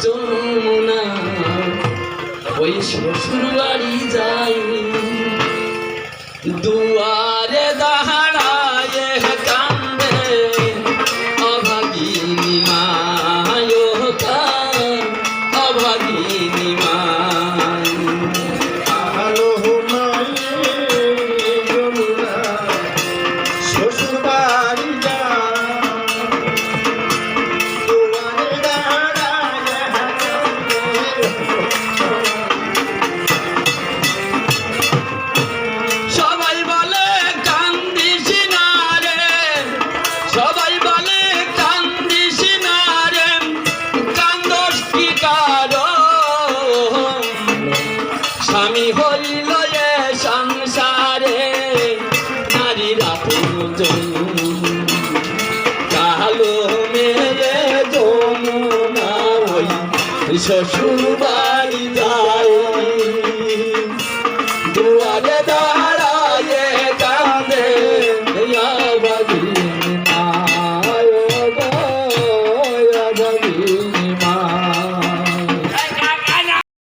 যমুনা। ওই শ্বশুর বাড়ি যাই। দুয়ারে স্বামী হইল সংসারে নারীরা পুরুজন কালো মেরে যমুনা ওই শ্বশুর বাড়ি যায়। দুয়ারে দা